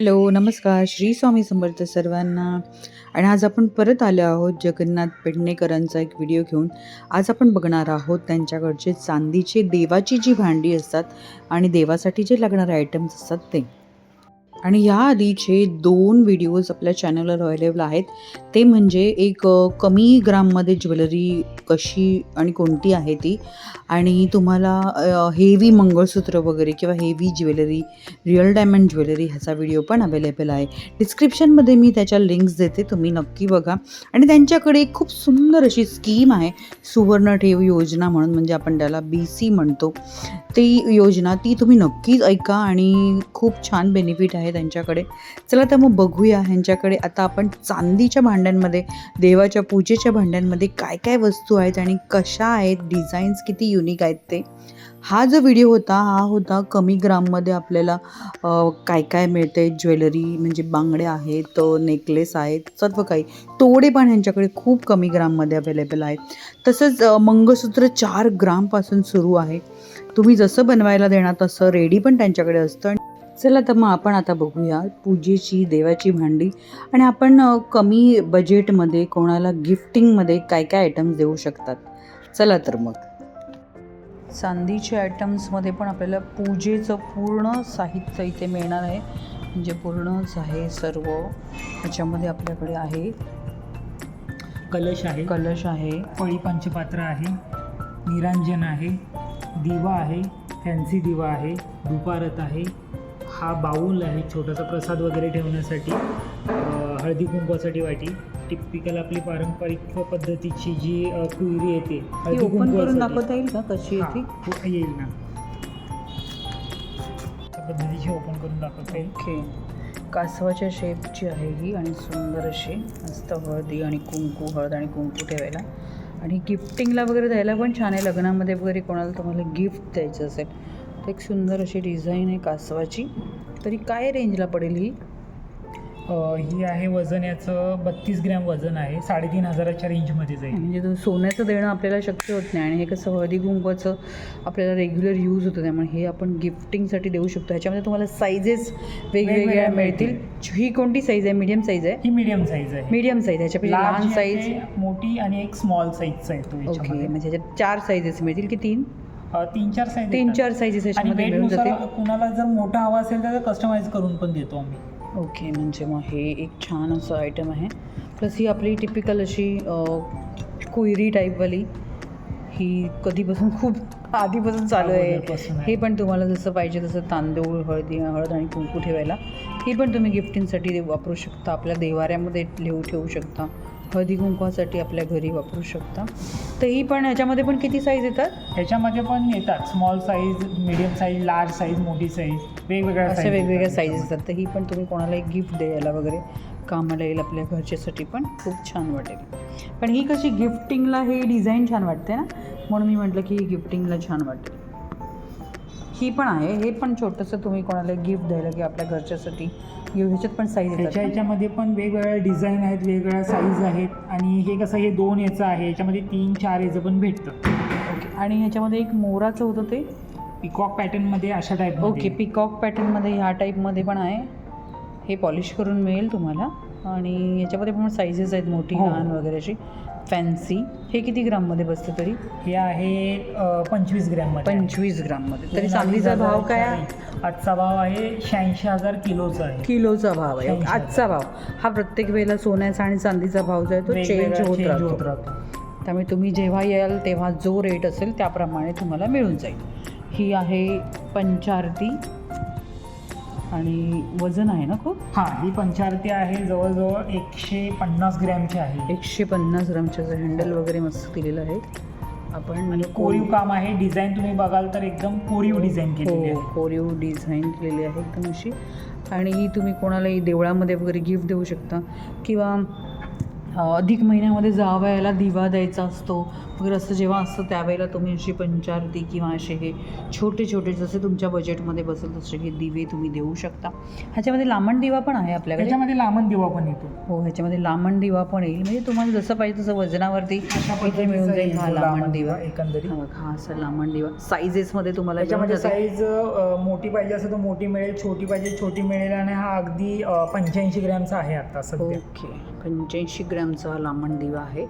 Hello नमस्कार. श्री स्वामी समर्थ सर्वांना. आणि आज आपण परत आलो आहोत जगन्नाथ पेडणेकरांचा एक व्हिडिओ घेऊन. आज आपण बघणार आहोत त्यांच्याकडचे चांदीचे देवाची जी भांडी असतात आणि देवासाठी जे लागणारे आयटम्स असतात ते. आणि ह्या आधीचे दोन व्हिडिओज आपल्या चॅनलवर अवेलेबल आहेत ते म्हणजे एक कमी ग्राममध्ये ज्वेलरी कशी आणि कोणती आहे ती? आणि तुम्हाला हेवी मंगळसूत्र वगैरे किंवा heavy jewellery real diamond jewellery ह्याचा व्हिडिओ पण अवेलेबल आहे. डिस्क्रिप्शनमध्ये मी त्याच्या लिंक्स देते तुम्ही नक्की बघा. आणि त्यांच्याकडे एक खूप सुंदर अशी स्कीम आहे सुवर्ण ठेव योजना म्हणून म्हणजे आपण त्याला बी सी म्हणतो. ती योजना ती तुम्ही नक्कीच ऐका आणि खूप छान बेनिफिट आहे. त्यांच्याकडे. चला तर मग बघूया ह्यांच्याकडे. आता आपण चांदीच्या भांड्यांमध्ये देवाच्या पूजेच्या भांड्यांमध्ये काय काय वस्तू आहेत आणि कशा आहेत डिझाईन्स किती युनिक आहेत ते. हा जो व्हिडिओ होता हा होता कमी ग्राममध्ये आपल्याला काय काय मिळते ज्वेलरी म्हणजे बांगड्या आहेत नेकलेस आहेत सर्व काही. तोडे पण ह्यांच्याकडे खूप कमी ग्राममध्ये अवेलेबल आहेत. तसंच मंगळसूत्र चार ग्रामपासून सुरू आहे. तुम्ही जसं बनवायला देणार तसं रेडी पण त्यांच्याकडे असतं. चला तर मग आपण आता बघूया पूजेची देवाची भांडी. आणि आपण कमी बजेटमध्ये कोणाला गिफ्टिंगमध्ये काय काय आयटम्स देऊ शकतात? चला तर मग. चांदीच्या आयटम्समध्ये पण आपल्याला पूजेचं पूर्ण साहित्य इथे मिळणार आहे. म्हणजे पूर्णच आहे सर्व. ह्याच्यामध्ये आपल्याकडे आहे. कलश आहे. कलश आहे. पळी पंचपात्र आहे. निरांजन आहे. दिवा आहे. फॅन्सी दिवा आहे. धुपारत आहे. हा बाऊल आहे छोटासा प्रसाद वगैरे ठेवण्यासाठी हळदी कुंकवासाठी वाटी. टिपिकल आपली पारंपरिक पद्धतीची जी कुयरी येते हळदी ओपन करून. दाखवता येईल का? कशी हा, आहे ती? हो, येईल ना. पद्धतीची ओपन करून दाखवता येईल. ओके. कासवाच्या शेपची आहे ही आणि सुंदर अशी मस्त हळदी आणि कुंकू हळद आणि कुंकू ठेवायला. आणि गिफ्टिंगला वगैरे द्यायला पण छान आहे. लग्नामध्ये वगैरे कोणाला तुम्हाला गिफ्ट द्यायचं असेल तर एक सुंदर अशी डिझाईन आहे कासवाची. तरी काय रेंजला पडेल ही? ही आहे वजन याचं बत्तीस ग्रॅम वजन आहे. साडेतीन हजाराच्या रेंजमध्ये जाईल. म्हणजे तो सोन्याचं देणं आपल्याला शक्य होत नाही आणि हे कसं हळदी कुंकवाचं आपल्याला रेग्युलर यूज होतं त्यामुळे हे आपण गिफ्टिंगसाठी देऊ शकतो. ह्याच्यामध्ये तुम्हाला साईजेस वेगवेगळ्या मिळतील. ही कोणती साईज आहे? मीडियम साईज आहे? ही मीडियम साईज आहे. मीडियम साईज ह्याच्यापेक्षा लहान साईज मोठी आणि एक स्मॉल साईजचा येतो ओके म्हणजे ह्याच्यात चार साईजेस मिळतील की तीन? तीन चार साईज तीन चार साईजेस आणि मिळून वेटनुसार जातील कुणाला जर मोठा हवा असेल तर कस्टमाइज करून पण देतो आम्ही. ओके म्हणजे मग हे एक छान असं आयटम आहे. प्लस ही आपली टिपिकल अशी कुयरी टाईपवाली ही कधीपासून खूप आधीपासून चालू आहे. हे पण तुम्हाला जसं पाहिजे तसं तांदूळ हळदी हळद आणि कुंकू ठेवायला. ही पण तुम्ही गिफ्टिंगसाठी वापरू शकता. आपल्या देवाऱ्यामध्ये लिहू ठेवू शकता. हळदी कुंकवासाठी आपल्या घरी वापरू शकता. तर ही पण ह्याच्यामध्ये पण किती साईज येतात? ह्याच्यामध्ये पण येतात. Small size medium size large size मोठी साईज वेगवेगळ्या अशा size वेगवेगळ्या येतात साईजेस असतात तर ही पण तुम्ही कोणाला एक गिफ्ट द्यायला वगैरे कामाला येईल आपल्या घरच्यासाठी पण खूप छान वाटेल. पण ही कशी गिफ्टिंगला हे डिझाईन छान वाटते ना? म्हणून मी म्हटलं की ही गिफ्टिंगला छान वाटेल. ही पण आहे. हे पण छोटंसं तुम्ही कोणाला गिफ्ट द्यायला की आपल्या घरच्यासाठी ह्याच्यात पण साईज ह्याच्या ह्याच्यामध्ये पण वेगवेगळ्या डिझाईन आहेत वेगवेगळ्या साईज आहेत. आणि हे कसं हे दोन याचं आहे. याच्यामध्ये तीन चार याचं पण भेटतं. ओके. आणि ह्याच्यामध्ये एक मोराचं होतं ते? पिकॉक पॅटर्नमध्ये अशा टाईप ओके पिकॉक पॅटर्नमध्ये ह्या टाईपमध्ये पण आहे. हे पॉलिश करून मिळेल तुम्हाला. आणि याच्यामध्ये पण साईजेस आहेत मोठी हो. लहान वगैरे अशी. फॅन्सी. हे किती ग्राममध्ये बसतं तरी? हे आहे पंचवीस ग्रॅममध्ये. पंचवीस ग्राममध्ये. तरी अडीच भाव काय आहे? आजचा भाव आहे शहाऐंशी हजार किलोचा आहे. किलोचा भाव आहे. आजचा भाव. हा प्रत्येक वेळेला सोन्याचा आणि चांदीचा भाव जो आहे तो चेंज होत राहतो. त्यामुळे तुम्ही जेव्हा याल तेव्हा जो रेट असेल त्याप्रमाणे तुम्हाला मिळून जाईल. ही आहे पंचारती. आणि वजन आहे ना खूप? हां ही पंचारती आहे जवळजवळ एकशे पन्नास ग्रॅमची आहे. एकशे पन्नास ग्रामचं हँडल वगैरे मस्त दिलेलं आहे आपण आणि कोरीव काम आहे. डिझाईन तुम्ही बघाल तर एकदम कोरीव डिझाईन केलेली हो आहे. कोरीव डिझाईन केलेली आहे एकदम अशी. आणि ही तुम्ही कोणालाही देवळामध्ये वगैरे गिफ्ट देऊ शकता. किंवा अधिक महिन्यामध्ये जावयाला दिवा द्यायचा असतो. वगैरे असं जेव्हा असतं त्यावेळेला तुम्ही अशी पंचारती किंवा असे हे छोटे छोटे जसे तुमच्या बजेटमध्ये बसेल तसे हे दिवे तुम्ही देऊ शकता. ह्याच्यामध्ये लांबण दिवा पण आहे आपल्याकडे. त्याच्यामध्ये लांबण दिवा पण येतो. हो ह्याच्यामध्ये लांबण दिवा पण येईल. म्हणजे तुम्हाला जसं पाहिजे तसं वजनावरती इथे मिळून जाईल हा लांबण दिवा. एकंदरीत. हा असा लांबण दिवा. साईजेसमध्ये तुम्हाला जाते. साईज मोठी पाहिजे असेल तर मोठी मिळेल छोटी पाहिजे छोटी मिळेल आणि हा अगदी पंच्याऐंशी ग्रॅमचा आहे आता सध्या. ओके. पंच्याऐंशी ग्रॅमचा हा लांबण दिवा आहे.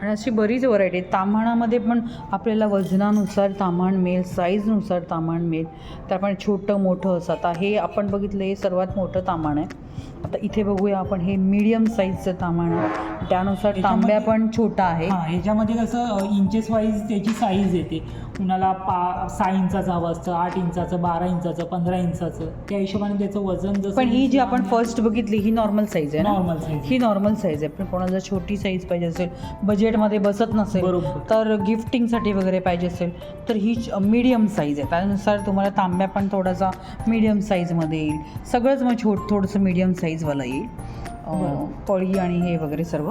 आणि अशी बरीच व्हरायटी आहे ताम्हाणामध्ये पण आपल्याला वजनानुसार ताम्हाण मिळेल साईजनुसार ताम्हाण मिळेल. तर आपण छोटं मोठं असं आता हे आपण बघितलं हे सर्वात मोठं ताम्हाण आहे. आता इथे बघूया आपण हे मीडियम साईजचं ताम्हाण आहे त्यानुसार तांब्या पण छोटा आहे. हां याच्यामध्ये कसं इंचेस वाईज त्याची साईज येते. कुणाला पा सहा इंचाचं हवं असतं आठ इंचाचं बारा इंचाचं पंधरा इंचाचं. त्या हिशोबाने त्याचं वजन जसं पण ही जी आपण फर्स्ट बघितली ही नॉर्मल साईज आहे नॉर्मल साईज ही नॉर्मल साईज आहे. पण कोणाला जर छोटी साईज पाहिजे असेल बजेटमध्ये बसत नसेल बरोबर. तर गिफ्टिंगसाठी वगैरे पाहिजे असेल तर ही मीडियम साईज आहे. त्यानुसार तुम्हाला तांब्या पण थोडासा मीडियम साईजमध्ये येईल. सगळंच मग छोट थोडंसं मीडियम साईजवालं येईल. पळी आणि हे वगैरे सर्व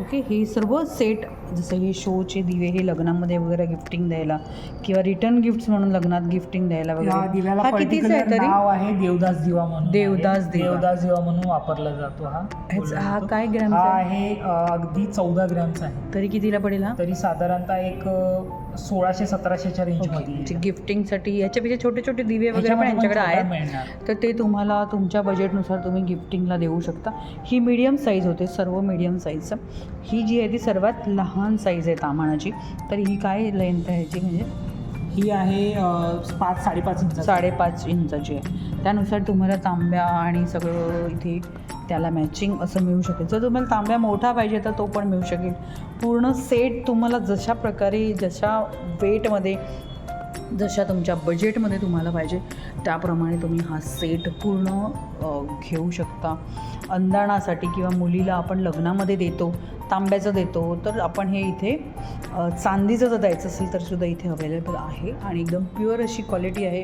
ओके हे सर्व सेट जसं हे शोचे दिवे हे लग्नामध्ये वगैरे गिफ्टिंग द्यायला किंवा रिटर्न गिफ्ट्स म्हणून लग्नात गिफ्टिंग द्यायला या वगैरे दिव्याला हा कितीचा आहे पर्टिक्युलर तरी नाव आहे देवदास दिवा म्हणून आहे. देवदास दिवा. देवदास दिवा म्हणून वापरला जातो हा. ह्याचा- हा काय. ग्रॅमचा हा आहे? आहे अ, अगदी चौदा ग्रॅमचा आहे तरी कितीला पडेल हा? तरी साधारणतः एक अ, सोळाशे सतराशेच्या रेंजमध्ये ओके गिफ्टिंगसाठी याच्यापेक्षा छोटे छोटे दिवे वगैरे पण ह्याच्यामध्ये पण यांच्याकडे आहेत. मिळणार. तर ते तुम्हाला तुमच्या बजेटनुसार तुम्ही गिफ्टिंगला देऊ शकता. ही मीडियम साईज होते सर्व मीडियम साईजचं ही जी आहे ती सर्वात लहान साईज आहे तामाणाची तर ही काय लेंथ आहे ह्याची म्हणजे? ही आहे पाच साडेपाच इंच साडेपाच इंचाची आहे. त्यानुसार तुम्हाला तांब्या आणि सगळं इथे त्याला मॅचिंग असं मिळू शकेल. जर तुम्हाला तांब्या मोठा पाहिजे तर तो पण मिळू शकेल. पूर्ण सेट तुम्हाला जशा प्रकारे जशा वेटमध्ये जशा तुमच्या बजेटमध्ये तुम्हाला पाहिजे त्याप्रमाणे तुम्ही हा सेट पूर्ण घेऊ शकता. अंदाणासाठी किंवा मुलीला आपण लग्नामध्ये देतो तांब्याचं देतो तर आपण हे इथे चांदीचं जर द्यायचं असेल तर सुद्धा इथे अवेलेबल आहे. आणि एकदम प्युअर अशी क्वालिटी आहे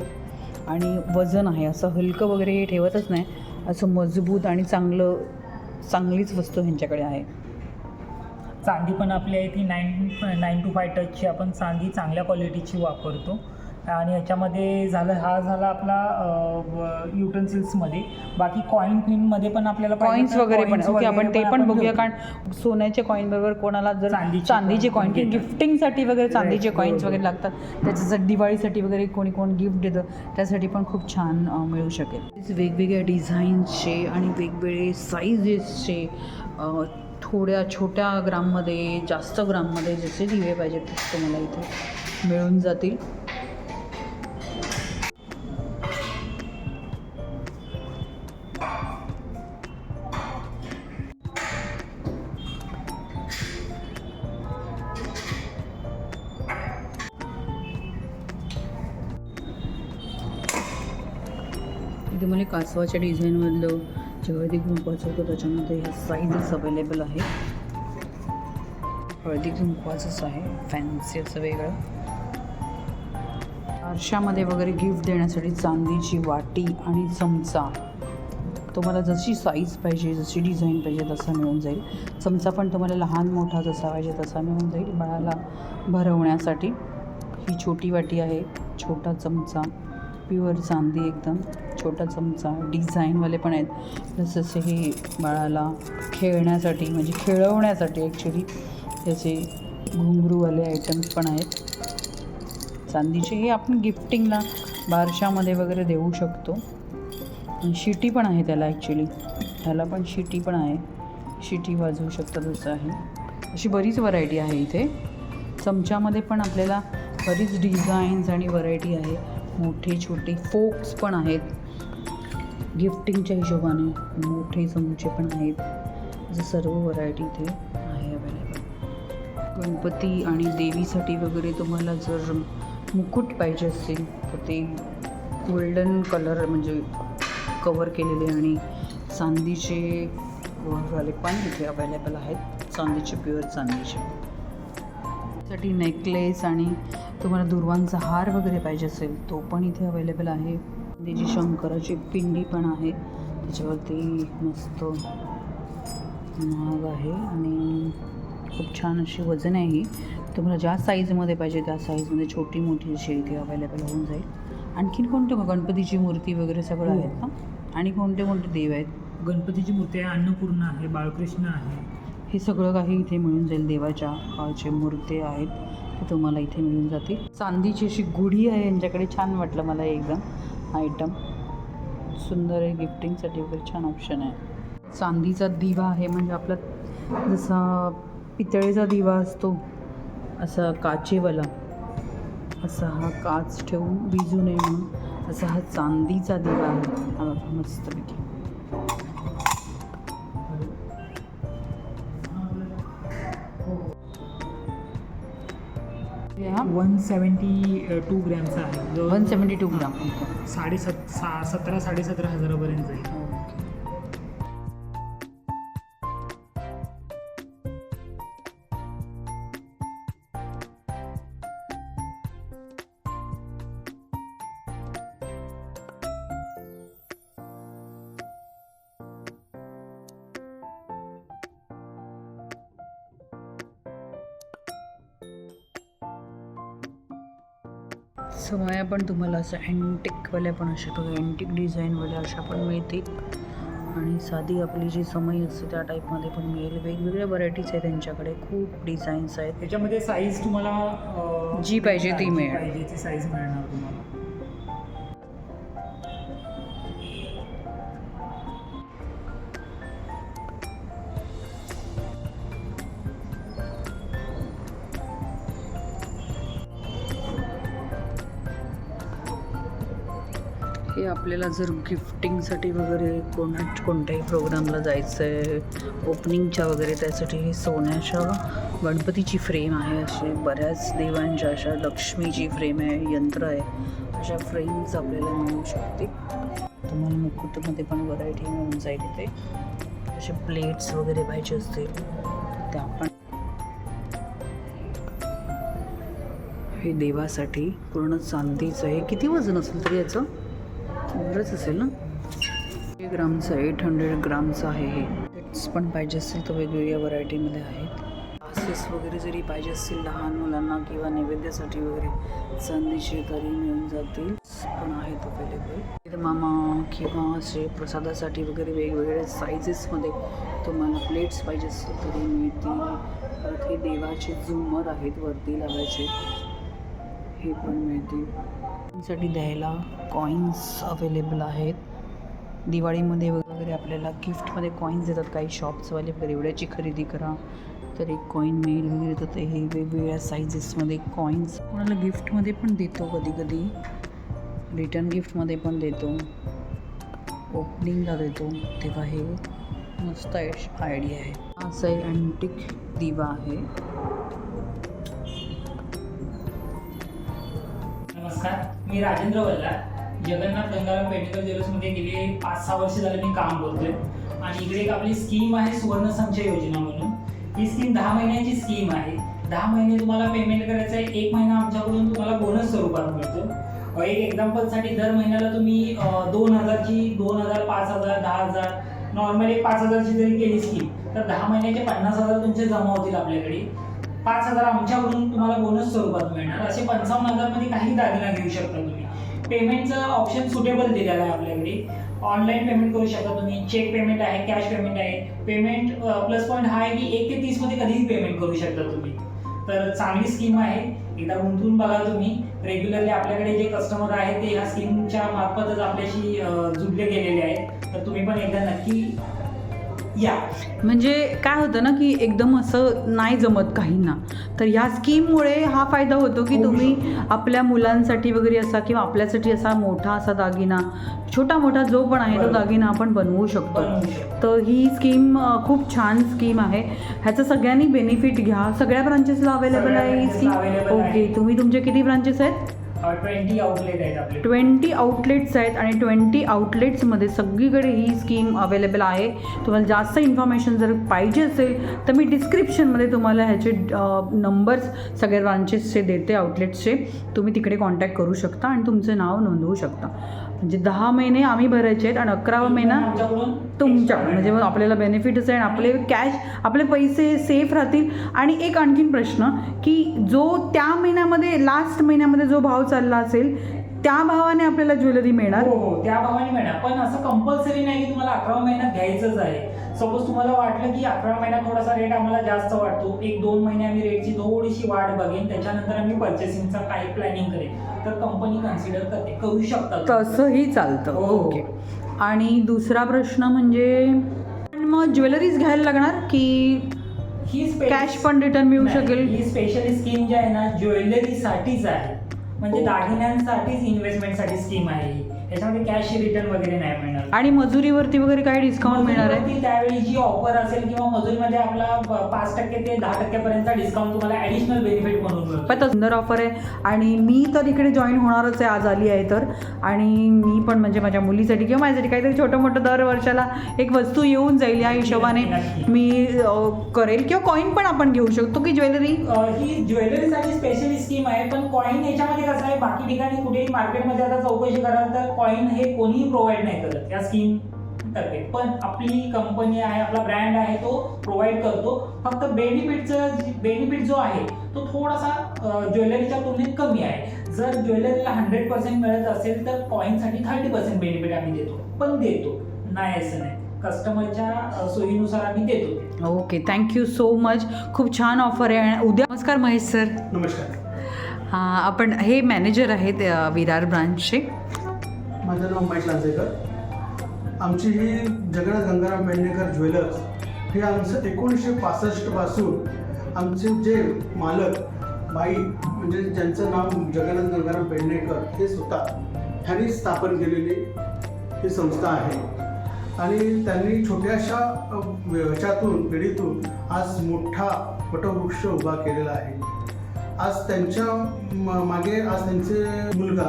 आणि वजन आहे. असं हलकं वगैरे हे ठेवतच नाही. असं मजबूत आणि चांगलं चांगलीच वस्तू ह्यांच्याकडे आहे. चांदी पण आपल्या इथे नाईन नाईन टू फाय टचची आपण चांदी चांगल्या क्वालिटीची वापरतो. आणि याच्यामध्ये झालं हा झाला आपला युटन्सिल्समध्ये बाकी कॉईन पिनमध्ये पण आपल्याला कॉईन्स वगैरे पण ओके आपण ते पण बघूया. कारण सोन्याचे कॉईन बरोबर कोणाला जर चांदीचे कॉईन. गिफ्टिंगसाठी वगैरे चांदीचे कॉईन्स. वगैरे लागतात त्याच्यासाठी दिवाळीसाठी वगैरे कोणी कोण गिफ्ट देतं त्यासाठी पण खूप छान मिळू शकेल वेगवेगळ्या डिझाईन्सचे आणि वेगवेगळे साईजेसचे थोड्या छोट्या ग्राममध्ये जास्त ग्राममध्ये जसे दिवे पाहिजेत तसे तुम्हाला इथे मिळून जातील इथे मला कासवाच्या डिझाईनमधलं हळदी कुंकवाचं होतं त्याच्यामध्ये ह्या साईजेस अवेलेबल आहे. हळदी कुंकवाचंच आहे. फॅन्सी असं वेगळं. आरशामध्ये वगैरे गिफ्ट देण्यासाठी चांदीची वाटी आणि चमचा. तुम्हाला जशी साईज पाहिजे जशी डिझाईन पाहिजे तसा मिळून जाईल. चमचा पण तुम्हाला लहान मोठा जसा पाहिजे तसा मिळून जाईल बाळाला भरवण्यासाठी. ही छोटी वाटी आहे. छोटा चमचा. प्युअर चांदी एकदम. छोटा चमचा डिझाईनवाले पण आहेत. जसं हे बाळाला खेळण्यासाठी म्हणजे खेळवण्यासाठी ॲक्च्युली त्याचे घुंगरूवाले आयटम्स पण आहेत. चांदीचे हे आपण गिफ्टिंगला बारशामध्ये वगैरे देऊ शकतो. शिटी पण आहे त्याला ॲक्च्युली ह्याला पण शिटी पण आहे. शिटी वाजवू शकतात तसं आहे. अशी बरीच व्हरायटी आहे इथे. चमच्यामध्ये पण आपल्याला बरीच डिझाईन्स आणि व्हरायटी आहे. मोठे छोटे फोक्स पण आहेत. गिफ्टिंगच्या हिशोबाने मोठे चमचे पण आहेत. जे सर्व व्हरायटी इथे आहे अवेलेबल गणपती आणि देवीसाठी वगैरे तुम्हाला जर मुकुट पाहिजे असेल तर ते गोल्डन कलर म्हणजे कवर केलेले आणि चांदीचे वाले पण इथे अवेलेबल आहेत. चांदीचे प्युअर चांदीचे. साठी नेकलेस आणि तुम्हाला दुर्वांचा हार वगैरे पाहिजे असेल तो पण इथे अवेलेबल आहे. त्याची शंकराची पिंडी पण आहे त्याच्यावरती मस्त महाग आहे आणि खूप छान अशी वजन आहे ही. तुम्हाला ज्या साईजमध्ये पाहिजे त्या साईजमध्ये छोटी मोठी अशी इथे अवेलेबल होऊन जाईल. आणखीन कोणते मग गणपतीची मूर्ती वगैरे सगळं हो. आहेत का? आणि कोणते कोणते देव आहेत? गणपतीची मूर्ती आहे अन्नपूर्णा आहे बाळकृष्ण आहे. हे सगळं काही इथे मिळून जाईल. देवाच्या जे मूर्ती आहेत ते तुम्हाला इथे मिळून जातील. चांदीची अशी गुढी आहे यांच्याकडे छान वाटलं मला एकदम आयटम. सुंदर आहे गिफ्टिंगसाठी वगैरे छान ऑप्शन आहे. चांदीचा दिवा आहे म्हणजे आपला जसा पितळेचा दिवा असतो असा काचेवाला. असा हा काच ठेवून विजू नये म्हणून असा हा चांदीचा दिवा आहे. मस्तपैकी. मस्तपैकी हा. वन सेवन्टी टू ग्रॅमचा आहे. One seventy two gram. साडेसत सा सतरा साडेसतरा हजारापर्यंत जाईल. समया पण तुम्हाला असं अँटिकवाल्या पण अशा बघा अँटिक डिझाईनवाल्या अशा पण मिळतील. आणि साधी आपली जी समय असते त्या टाईपमध्ये पण मिळेल. वेगवेगळ्या व्हरायटीज आहेत त्यांच्याकडे. खूप डिझाईन्स आहेत. त्याच्यामध्ये साईज तुम्हाला जी पाहिजे ती मिळेल. पाहिजे ती साईज मिळणार तुम्हाला. आपल्याला जर गिफ्टिंगसाठी वगैरे कोणा कोणत्याही प्रोग्रामला जायचं आहे ओपनिंगच्या वगैरे त्यासाठी सोन्याच्या गणपतीची फ्रेम आहे अशी. बऱ्याच देवांच्या अशा लक्ष्मीची फ्रेम आहे यंत्र आहे. अशा फ्रेम्स आपल्याला मिळू शकते. तुम्हाला मुकुटमध्ये पण व्हरायटी मिळून जाईल इथे. असे प्लेट्स वगैरे पाहिजे असतील त्या पण. हे देवासाठी पूर्ण चांदीचं आहे. किती वजन असेल तरी याचं? बरंच असेल ना? हे ग्रामचं एट हंड्रेड ग्रामचं आहे हे. प्लेट्स पण पाहिजे असतील तर वेगवेगळ्या व्हरायटीमध्ये आहेत. ग्लासेस वगैरे जरी पाहिजे असतील लहान मुलांना किंवा नैवेद्यासाठी वगैरे चांदीचे तरी मिळून जातील. पण आहेत अवेलेबल मामा किंवा असे प्रसादासाठी वगैरे वेगवेगळ्या साईजेसमध्ये तुम्हाला प्लेट्स पाहिजे असतील तरी मिळतील. परत हे देवाचे झुमर आहेत वरती लावायचे. हे पण मिळतील. साठी द्यायला. कॉईन्स अवेलेबल आहेत. दिवाळीमध्ये वगैरे आपल्याला गिफ्टमध्ये कॉईन्स देतात. काही शॉप्सवाले वगैरे एवढ्याची खरेदी करा. तर एक कॉईन मिळेल वगैरे. तर ते हे वेगवेगळ्या साईजेसमध्ये कॉईन्स कोणाला गिफ्टमध्ये पण देतो कधी कधी. रिटर्न गिफ्टमध्ये पण देतो. ओपनिंगला देतो. तेव्हा हे मस्त आयडिया आहे. असा एक अँटिक दिवा आहे. नमस्कार. मी राजेंद्र वल्ला जगन्नाथ गंगाराम पेडणेकर ज्वेलर्समध्ये गेले पाच सहा वर्ष झाले मी काम करतोय. आणि इकडे एक आपली स्कीम आहे सुवर्ण संचय योजना म्हणून. ही स्कीम दहा महिन्याची स्कीम आहे. दहा महिने तुम्हाला पेमेंट करायचं आहे. एक महिना आमच्याकडून तुम्हाला बोनस स्वरूपात मिळतो. एक एक्झाम्पलसाठी दर महिन्याला तुम्ही दोन हजारची दोन हजार पाच हजार दहा हजार नॉर्मल एक पाच हजारची जरी केली स्कीम तर दहा महिन्याचे पन्नास हजार तुमचे जमा होतील आपल्याकडे. पाच हजार आमच्याकडून तुम्हाला बोनस स्वरूपात मिळणार. असे पंचावन्न हजारमध्ये काही दागिना घेऊ शकता तुम्ही. पेमेंटचं ऑप्शन सुटेबल दिलेलं आहे आपल्याकडे. ऑनलाईन पेमेंट करू शकता तुम्ही. चेक पेमेंट आहे कॅश पेमेंट आहे. पेमेंट प्लस पॉईंट हा आहे की एक ते तीसमध्ये कधीही पेमेंट करू शकता तुम्ही. तर चांगली स्कीम आहे. एकदा गुंतवून बघा तुम्ही. रेग्युलरली आपल्याकडे जे कस्टमर आहेत ते ह्या स्कीमच्या मार्फतच आपल्याशी जुडले गेलेले आहेत. तर तुम्ही पण एकदा नक्की या म्हणजे काय होतं ना की एकदम असं नाही जमत काहींना. तर ह्या स्कीममुळे हा फायदा होतो की होऊ तुम्ही आपल्या मुलांसाठी वगैरे असा किंवा आपल्यासाठी असा मोठा असा दागिना छोटा मोठा जो पण आहे तो. दागिना आपण बनवू शकतो. तर ही स्कीम खूप छान स्कीम आहे. ह्याचं सगळ्यांनी बेनिफिट घ्या. सगळ्या ब्रांचेसला अवेलेबल आहे ही स्कीम. ओके तुम्ही तुमचे किती ब्रांचेस आहेत? ट्वेंटी आउटलेट आहेत आपले. ट्वेंटी आउटलेट्स आहेत आणि ट्वेंटी आउटलेट्समध्ये सगळीकडे ही स्कीम अवेलेबल आहे. तुम्हाला जास्त इन्फॉर्मेशन जर पाहिजे असेल तर मी डिस्क्रिप्शनमध्ये तुम्हाला ह्याचे नंबर्स सगळ्या ब्रांचेसचे देते आउटलेट्सचे तुम्ही तिकडे कॉन्टॅक्ट करू शकता आणि तुमचं नाव नोंदवू शकता. म्हणजे दहा महिने आम्ही भरायचे आहेत आणि अकरावा महिना तुमच्या. म्हणजे मग आपल्याला बेनिफिटच आहे आणि आपले कॅश आपले पैसे सेफ राहतील. आणि एक आणखीन प्रश्न की जो त्या महिन्यामध्ये लास्ट महिन्यामध्ये जो भाव चालला असेल त्या भावाने आपल्याला ज्वेलरी मिळणार. हो हो त्या भावाने मिळणार. पण असं कंपल्सरी नाही की तुम्हाला अकरा महिन्यात घ्यायचंच आहे. सपोज तुम्हाला वाटलं की अकरा महिन्यात थोडासा रेट आम्हाला जास्त वाटतो. एक दोन महिने आम्ही रेटची थोडीशी वाढ बघेन. त्याच्यानंतर आम्ही परचेसिंगचा काही प्लॅनिंग करेन. तर कंपनी कन्सिडर करते करू शकतात. तसंही चालतं. हो. ओके आणि दुसरा प्रश्न म्हणजे पण मग ज्वेलरीज घ्यायला लागणार की ही कॅश पण रिटर्न मिळू नाही, शकेल? ही स्पेशली स्कीम जी आहे ना ज्वेलरीसाठीच आहे. म्हणजे दागिन्यांसाठीच इन्व्हेस्टमेंटसाठी स्कीम आहे ही याच्यामध्ये कॅश रिटर्न वगैरे नाही मिळणार. आणि मजुरीवरती वगैरे काय डिस्काउंट मिळणार आहे? मजुरीवरती त्यावेळी जी ऑफर असेल किंवा मजुरीमध्ये आपला पाच टक्के ते दहा टक्क्यापर्यंतचा डिस्काउंट तुम्हाला ऍडिशनल बेनिफिट म्हणून मिळतो. पण सुंदर ऑफर आहे. आणि मी तर इकडे जॉईन होणारच आहे आज आली आहे तर. आणि मी पण म्हणजे माझ्या मुलीसाठी किंवा माझ्यासाठी काहीतरी छोटं मोठं दर वर्षाला एक वस्तू येऊन जाईल या हिशोबाने नक्की. मी अ, करेल. किंवा कॉईन पण आपण घेऊ शकतो की ज्वेलरी अ, ही ज्वेलरीसाठी स्पेशली स्कीम आहे. पण कॉईन याच्यामध्ये कसं आहे बाकी ठिकाणी कुठेही मार्केटमध्ये आता चौकशी कराल तर कॉईन हे कोणीही प्रोव्हाइड नाही करत. या स्कीम तर्फे पण आपली कंपनी आहे आपला ब्रँड आहे तो प्रोव्हाइड करतो. फक्त बेनिफिटचं बेनिफिट जो आहे तो थोडासा ज्वेलरीच्या तुलनेत कमी आहे. जर ज्वेलरीला हंड्रेड पर्सेंट मिळत असेल तर कॉईनसाठी थर्टी पर्सेंट बेनिफिट आम्ही देतो. पण देतो. नाही असं नाही. कस्टमरच्या सोयीनुसार आम्ही देतो. ते. ओके थँक्यू सो मच खूप छान ऑफर आहे. आणि उद्या नमस्कार महेश सर नमस्कार. हां आपण हे मॅनेजर आहेत विरार ब्रांचचे माझं नाव महेश लांजेकर. आमची ही जगन्नाथ गंगाराम पेडणेकर ज्वेलर्स हे आमचं एकोणीसशे पासष्टपासून आमचे जे मालक बाई म्हणजे ज्यांचं नाव जगन्नाथ गंगाराम पेडणेकर हे स्वतः ह्यांनी स्थापन केलेली ही संस्था आहे. आणि त्यांनी छोट्याशा ह्याच्यातून पिढीतून आज मोठा वटवृक्ष उभा केलेला आहे. आज त्यांच्या मागे आज त्यांचे मुलगा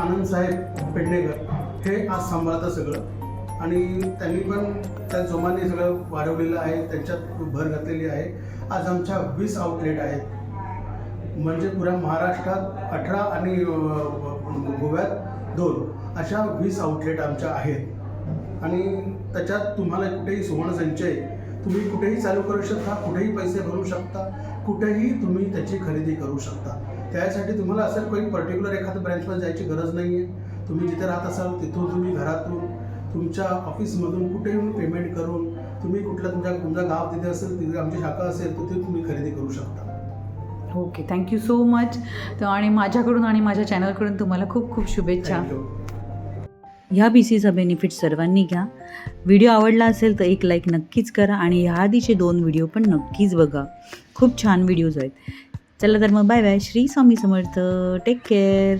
आनंद साहेब पेडणेकर हे आज सांभाळतात सगळं. आणि त्यांनी पण त्या जोमाने सगळं वाढवलेलं आहे त्यांच्यात भर घातलेली आहे. आज आमच्या वीस आउटलेट आहेत. म्हणजे पुऱ्या महाराष्ट्रात अठरा आणि गोव्यात दोन. अशा वीस आउटलेट आमच्या आहेत. आणि त्याच्यात तुम्हाला कुठेही सुवर्णसंचय तुम्ही कुठेही चालू करू शकता कुठेही पैसे भरू शकता. कुठेही तुम्ही त्याची खरेदी करू शकता. त्यासाठी तुम्हाला असं काही पर्टिक्युलर एखाद्या ब्रँचमध्ये जायची गरज नाही आहे तुम्ही जिथे राहत असाल तिथून तुम्ही घरातून तुमच्या ऑफिसमधून कुठेही पेमेंट करून तुम्ही कुठलं तुमच्या तुमचं गाव तिथे असेल तिथे आमची शाखा असेल तिथे तुम्ही खरेदी करू शकता. ओके थँक्यू सो मच आणि माझ्याकडून आणि माझ्या चॅनलकडून तुम्हाला खूप खूप शुभेच्छा. ह्या बी सीचा बेनिफिट सर्वांनी घ्या. व्हिडिओ आवडला असेल तर एक लाईक नक्कीच करा आणि ह्या आधीचे दोन व्हिडिओ पण नक्कीच बघा. खूप छान व्हिडिओज आहेत. चला तर मग bye bye Shri Swami Samarth. Take care